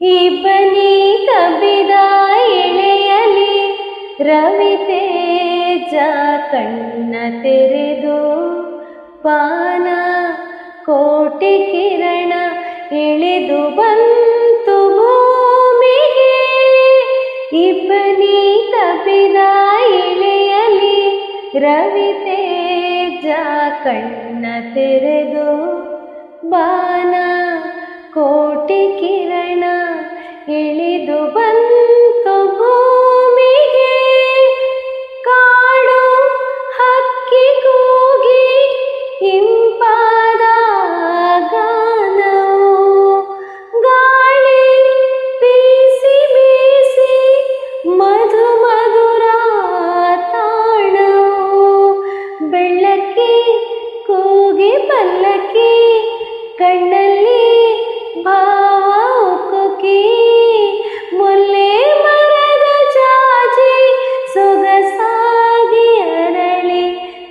ಇಬ್ಬನಿ ಕಬ್ಬಿದ ಎಳೆಯಲಿ ರವಿ ಕಣ್ಣ ತೆರೆದು ಪಾನ ಕೋಟಿ ಕಿರಣ ಇಳಿದು ಬಂತು ಭೂಮಿಗೆ. ಇಬ್ಬನಿ ಕಬ್ಬಿದ ಎಳೆಯಲಿ ರವಿ ತೇಜ ಕಣ್ಣ ತೆರೆದು ಬಾನ ಕೋಟಿ ಕಿರಣ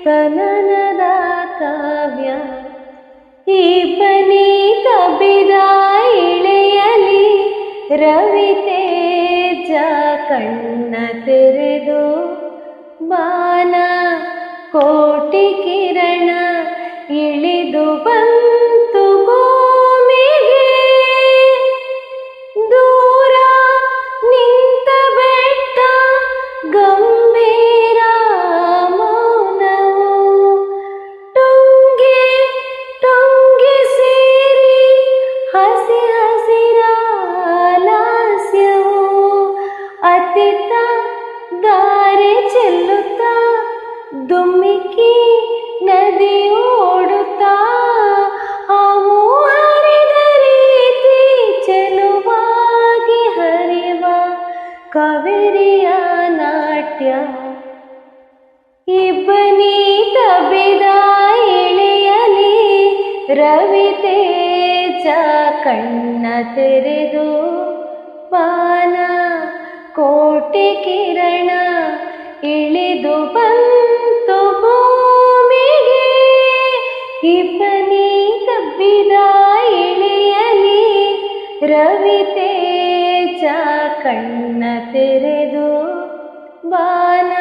ತನನದ ಕಾವ್ಯ. ಈ ಬನಿ ಕಬ್ಬಿದ ಇಳೆಯಲಿ ರವಿ ತೇಜ ಕಣ್ಣ ತೆರೆದು ಬಾನ ಕೋಟಿ ದುಮ್ಮಿಕ್ಕಿ ನದಿ ಅವು ಹರಿದ ರೀತಿ ಚೆಲುವಾಗಿ ಹರಿವ ಕವಿರಿಯ ನಾಟ್ಯ. ಇಬ್ಬನಿ ತಬ್ಬಿದ ಇಳೆಯಲಿ ರವಿ ತೇಜ ಕಣ್ಣ ತೆರೆದು ಪಾನ ಕೋಟಿ ಕಿರಣ ಇಬ್ಬನಿ ಕಬ್ಬಿದ ಇಳೆಯಲಿ ರವಿತೇಜ ಕಣ್ಣ ತೆರೆದು ಬಾನ